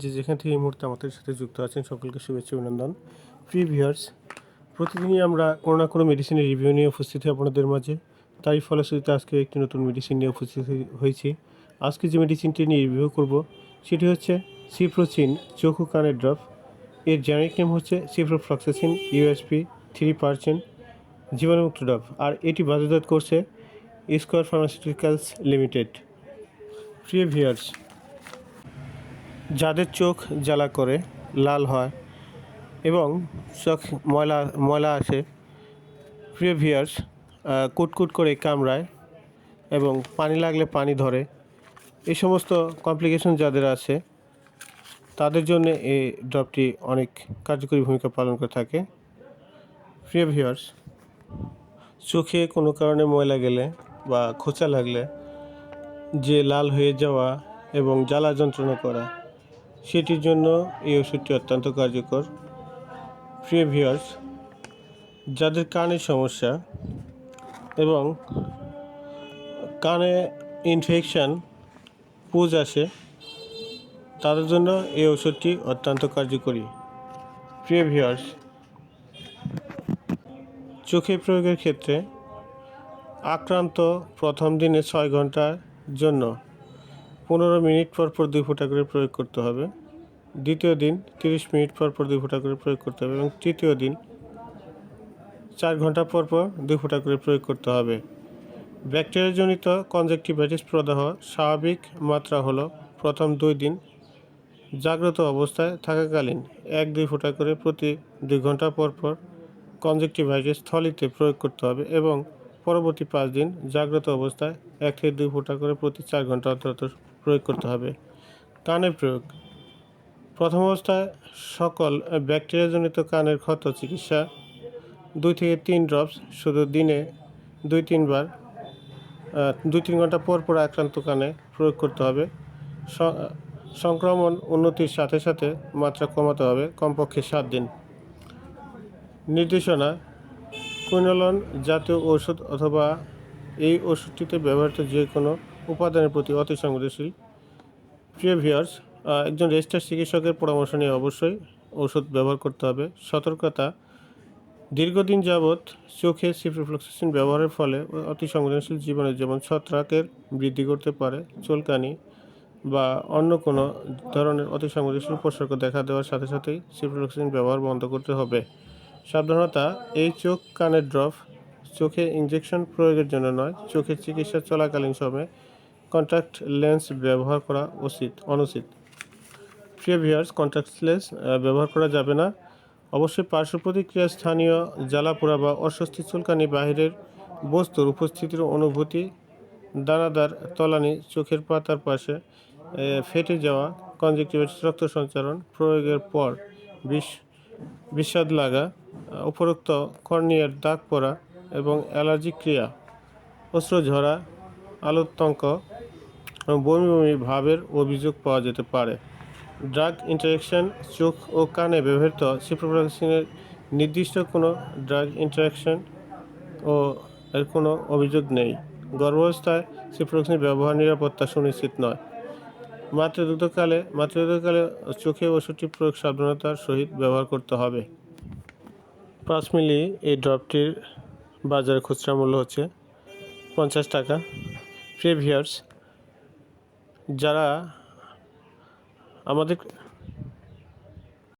যে যেখান থেকে এই মুহূর্তে আমাদের সাথে যুক্ত আছেন, সকলকে শুভেচ্ছা অভিনন্দন। প্রিয় ভিউয়ার্স প্রতিদিনই আমরা কোনো না কোনো মেডিসিনের রিভিউ নিয়ে উপস্থিত হই আপনাদের মাঝে। তাই ফলশ্রুতিতে আজকে একটি নতুন মেডিসিন নিয়ে উপস্থিত হয়েছি। আজকে যে মেডিসিনটি নিয়ে রিভিউ করব, সেটি হচ্ছে সিপ্রোচিন চোখ কানের ড্রপ এর জেনারিক নেম হচ্ছে সিপ্রোফ্লক্সাসিন ইউএসপি থ্রি পার্সেন্ট জীবাণুমুক্ত ড্রপ আর এটি বাজারজাত করছে স্কোয়ার ফার্মাসিউটিক্যালস লিমিটেড প্রিয় ভিউয়ার্স যাদের চোখ জ্বালা করে, লাল হয় এবং চোখ ময়লা ময়লা আসে, প্রিয় ভিয়ার্স কুটকুট করে কামড়ায় এবং পানি লাগলে পানি ধরে, এই সমস্ত কমপ্লিকেশন যাদের আছে, তাদের জন্য এই ড্রপটি অনেক কার্যকরী ভূমিকা পালন করে থাকে। প্রিয় ভিউয়ার্স চোখে কোনো কারণে ময়লা গেলে বা খোঁচা লাগলে, যে লাল হয়ে যাওয়া এবং জ্বালা যন্ত্রণা করা সেটির জন্য এই ওষুধটি অত্যন্ত কার্যকর। প্রিয় ভিউয়ার্স, যাদের কানের সমস্যা এবং কানে ইনফেকশান, পুজ আসে, তাদের জন্য এই ওষুধটি অত্যন্ত কার্যকরী। প্রিয় ভিউয়ার্স চোখে প্রয়োগের ক্ষেত্রে আক্রান্ত প্রথম দিনে ছয় ঘণ্টার জন্য পনেরো মিনিট পর পর দুই ফোঁটা করে প্রয়োগ করতে হবে। দ্বিতীয় দিন তিরিশ মিনিট পর পর দুই ফোঁটা করে প্রয়োগ করতে হবে এবং তৃতীয় দিন চার ঘণ্টা পর পর দুই ফোঁটা করে প্রয়োগ করতে হবে। ব্যাকটেরিয়াজনিত কনজেক্টিভাইটিস প্রদাহ স্বাভাবিক মাত্রা হলো প্রথম দুই দিন জাগ্রত অবস্থায় থাকাকালীন এক দুই ফোঁটা করে প্রতি দুই ঘণ্টা পর পর কনজেক্টিভাইটিস থলিতে প্রয়োগ করতে হবে এবং পরবর্তী পাঁচ দিন জাগ্রত অবস্থায় এক থেকে দুই ফোঁটা করে প্রতি চার ঘণ্টা অন্তর অন্তর প্রয়োগ করতে হবে। কানের প্রয়োগ। প্রথম অবস্থায় সকল ব্যাকটেরিয়াজনিত কানের ক্ষত চিকিৎসা। দুই থেকে তিন ড্রপস শুধু দিনে দুই তিনবার দুই তিন ঘণ্টা পর পর আক্রান্ত কানে প্রয়োগ করতে হবে। সংক্রমণ উন্নতির সাথে সাথে মাত্রা কমাতে হবে কমপক্ষে সাত দিন। নির্দেশনা কুইনোলন জাতীয় ঔষধ অথবা এই ওষুধটিতে ব্যবহৃত যে কোনো উপাদানের প্রতি অতি সংবেদনশীল। প্রিয় ভিউয়ার্স একজন রেজিস্টার চিকিৎসকের পরামর্শ নিয়ে অবশ্যই ওষুধ ব্যবহার করতে হবে। সতর্কতা, দীর্ঘদিন যাবৎ চোখে সিপ্রিফ্লক্সিন ব্যবহারের ফলে অতি সংবেদনশীল জীবনে যেমন ছত্রাকের বৃদ্ধি করতে পারে, চুলকানি বা অন্য কোনো ধরনের অতি সংবেদনশীল উপসর্গ দেখা দেওয়ার সাথে সাথেই সিপ্রিফ্লক্সিন ব্যবহার বন্ধ করতে হবে। সাবধানতা, এই চোখ কানের ড্রপ চোখে ইঞ্জেকশন প্রয়োগের জন্য নয় চোখের চিকিৎসা চলাকালীন সময়ে কন্ট্যাক্ট লেন্স ব্যবহার করা উচিত, অনুচিত। প্রিয় ভিউয়ার্স কন্ট্যাক্ট লেন্স ব্যবহার করা যাবে না। অবশ্যই পার্শ্ব প্রতিক্রিয়া স্থানীয় জ্বালাপোড়া বা অস্বস্তি চুলকানি বাহিরের বস্তুর উপস্থিতির অনুভূতি, দানাদার তলানি, চোখের পাতার পাশে ফেটে যাওয়া কনজেক্টিভাইটিস রক্ত সঞ্চারণ, প্রয়োগের পর বিষ বিস্বাদ লাগা উপরোক্ত কর্নিয়ার দাগ পড়া এবং অ্যালার্জিক ক্রিয়া, অস্ত্র ঝরা আলোত্তঙ্ক এবং বমি ভাবের অভিযোগ পাওয়া যেতে পারে। ড্রাগ ইন্টারাকশন চোখ ও কানে ব্যবহৃত সিপ্রোফ্লক্সিনের নির্দিষ্ট কোনো ড্রাগ ইন্টারাকশন ও এর কোনো অভিযোগ নেই। গর্ভাবস্থায় সিপ্রোফ্লক্সিন ব্যবহার নিরাপত্তা সুনিশ্চিত নয়। মাতৃদুগ্ধকালে মাতৃদুগ্ধকালে চোখে ওষুধটি প্রয়োগ সাবধানতার সহিত ব্যবহার করতে হবে। পাঁচ মিলি এই ড্রপটির বাজারে খুচরা মূল্য হচ্ছে পঞ্চাশ টাকা। প্রিভিয়ার্স যারা আমাদের